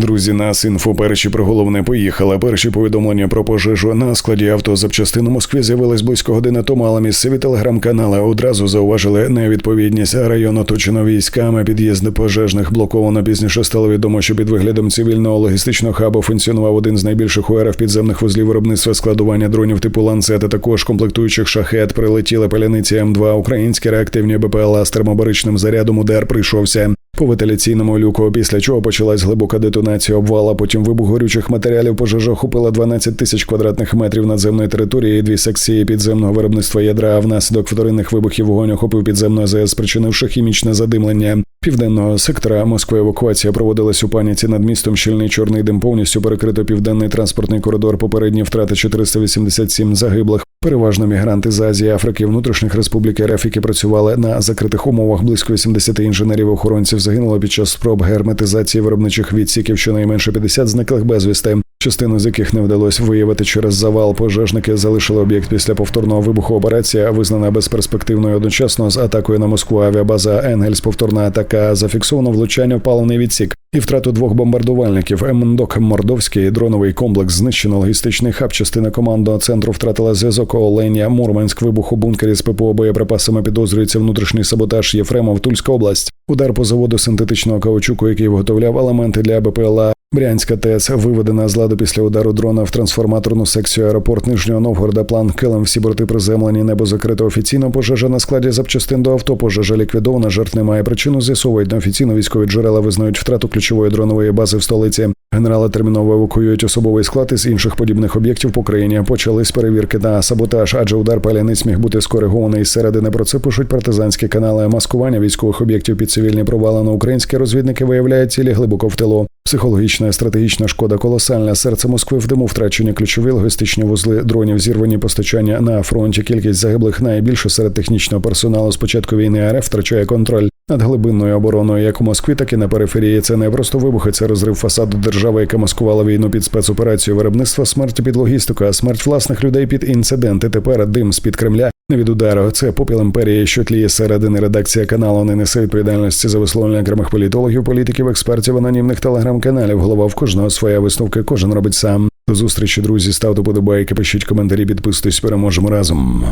Друзі, нас інфо перші про головне поїхали. Перші повідомлення про пожежу на складі авто запчастин у Москві з'явились близько години тому, але місцеві телеграм-канали одразу зауважили невідповідність. Район оточено військами. Під'їзд пожежних блоковано. Пізніше стало відомо, що під виглядом цивільного логістичного хабу функціонував один з найбільших УРФ підземних вузлів виробництва складування дронів типу ланцет, також комплектуючих шахет. Прилетіли паляниці М2, українські реактивні БПЛА з термобаричним зарядом. Удар прийшовся по вентиляційному люку, після чого почалась глибока детонація обвала. Потім вибух горючих матеріалів пожежа охопила 12 тисяч квадратних метрів надземної території, і дві секції підземного виробництва ядра. А внаслідок вторинних вибухів вогонь охопив підземну АЗС, спричинивши хімічне задимлення. Південного сектора Москви евакуація проводилась у паніці над містом. Щільний чорний дим повністю перекрито південний транспортний коридор. Попередні втрати 487 загиблих. Переважно мігранти з Азії, Африки, внутрішніх республік РФ, які працювали на закритих умовах. Близько 80 інженерів-охоронців загинуло під час спроб герметизації виробничих відсіків. Щонайменше 50 зниклих безвісти. Частину з яких не вдалося виявити через завал. Пожежники залишили об'єкт після повторного вибуху. Операція визнана безперспективною одночасно з атакою на Москву. Авіабаза Енгельс. Повторна атака зафіксовано влучання в паливний відсік і втрату двох бомбардувальників. Мндок Мордовський дроновий комплекс знищено логістичний хаб. Частина командного центру втратила зв'язок Оленя. Мурманськ вибух у бункері з ППО боєприпасами підозрюється внутрішній саботаж. Єфремов, Тульська область. Удар по заводу синтетичного каучуку, який виготовляв елементи для БПЛА. Брянська ТЕС виведена з ладу після удару дрона в трансформаторну секцію аеропорт Нижнього Новгорода. План Килим. Всі борти приземлені, небо закрито офіційно. Пожежа на складі запчастин до авто. Пожежа ліквідована. Жертв немає. Причину з'ясовують неофіційно. Військові джерела визнають втрату ключової дронової бази в столиці. Генерали терміново евакуюють особовий склад із інших подібних об'єктів по країні. Почались перевірки на саботаж, адже удар паляниць міг бути скоригований зсередини. Про це пишуть партизанські канали. Маскування військових об'єктів під цивільні провали на українські розвідники виявляють цілі глибоко в тилу. Психологічна і стратегічна шкода колосальна. Серце Москви в диму втрачені ключові логістичні вузли дронів, зірвані постачання на фронті. Кількість загиблих найбільше серед технічного персоналу. З початку війни РФ втрачає контроль над глибинною обороною, як у Москві, так і на периферії. Це не просто вибухи, це розрив фасаду держави, яка маскувала війну під спецоперацію виробництва смерті під логістику, а смерть власних людей під інциденти. Тепер дим з під Кремля. Не від удару, це попіл імперії, що тліє середини редакція каналу. Не несе відповідальності за висловлення окремих політологів, політиків, експертів, анонімних телеграм-каналів. Голова в кожного своя висновка, кожен робить сам. До зустрічі, друзі. Ставте подобайки, пишіть коментарі, підписуйтесь. Переможемо разом.